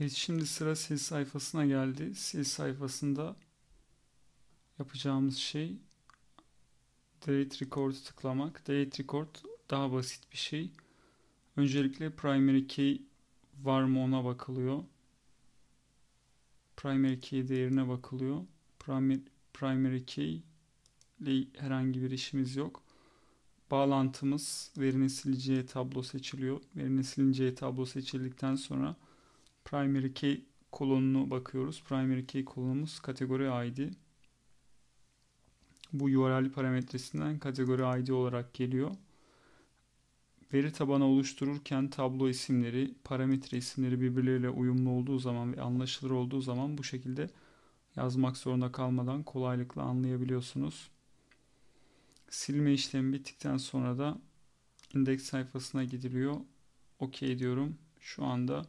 Evet şimdi sıra sil sayfasına geldi. Sil sayfasında yapacağımız şey Delete Record tıklamak. Delete Record daha basit bir şey. Öncelikle primary key var mı ona bakılıyor. Primary key değerine bakılıyor. Primary, primary key ile herhangi bir işimiz yok. Bağlantımız verinin sileceği tablo seçiliyor. Verinin silineceği tablo seçildikten sonra primary key kolonunu bakıyoruz. Primary key kolonumuz kategori ID. Bu URL parametresinden kategori ID olarak geliyor. Veri tabanı oluştururken tablo isimleri, parametre isimleri birbirleriyle uyumlu olduğu zaman ve anlaşılır olduğu zaman bu şekilde yazmak zorunda kalmadan kolaylıkla anlayabiliyorsunuz. Silme işlemi bittikten sonra da indeks sayfasına gidiliyor. OK diyorum. Şu anda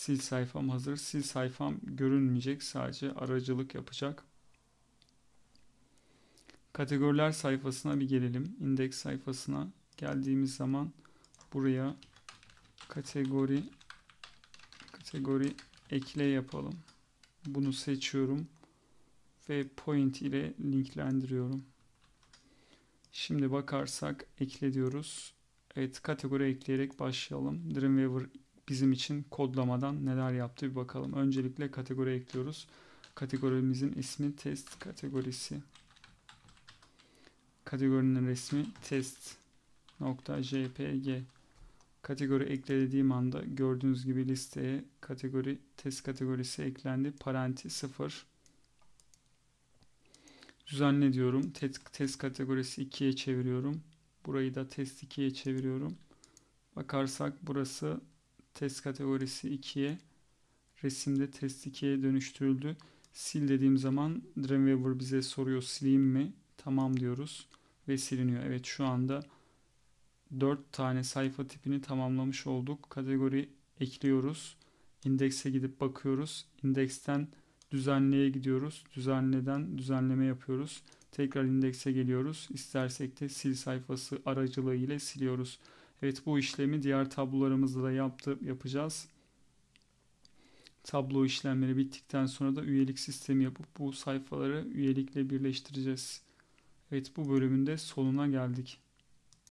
sil sayfam hazır. Sil sayfam görünmeyecek. Sadece aracılık yapacak. Kategoriler sayfasına bir gelelim. İndeks sayfasına geldiğimiz zaman buraya kategori kategori ekle yapalım. Bunu seçiyorum ve point ile linklendiriyorum. Şimdi bakarsak ekle diyoruz. Evet kategori ekleyerek başlayalım. Dreamweaver bizim için kodlamadan neler yaptı bir bakalım. Öncelikle kategori ekliyoruz. Kategorimizin ismi test kategorisi. Kategorinin resmi test nokta jpg. Kategori eklediğim anda gördüğünüz gibi listeye kategori test kategorisi eklendi. Parenti 0. Düzenle diyorum. Test, test kategorisi 2'ye çeviriyorum. Burayı da test 2'ye çeviriyorum. Bakarsak burası test kategorisi 2'ye resimde test 2'ye dönüştürüldü. Sil dediğim zaman Dreamweaver bize soruyor sileyim mi? Tamam diyoruz ve siliniyor. Evet şu anda 4 tane sayfa tipini tamamlamış olduk. Kategori ekliyoruz. İndekse gidip bakıyoruz. İndeksten düzenleye gidiyoruz. Düzenleden düzenleme yapıyoruz. Tekrar indekse geliyoruz. İstersek de sil sayfası aracılığı ile siliyoruz. Evet bu işlemi diğer tablolarımızda da yaptı, yapacağız. Tablo işlemleri bittikten sonra da üyelik sistemi yapıp bu sayfaları üyelikle birleştireceğiz. Evet bu bölümünde sonuna geldik.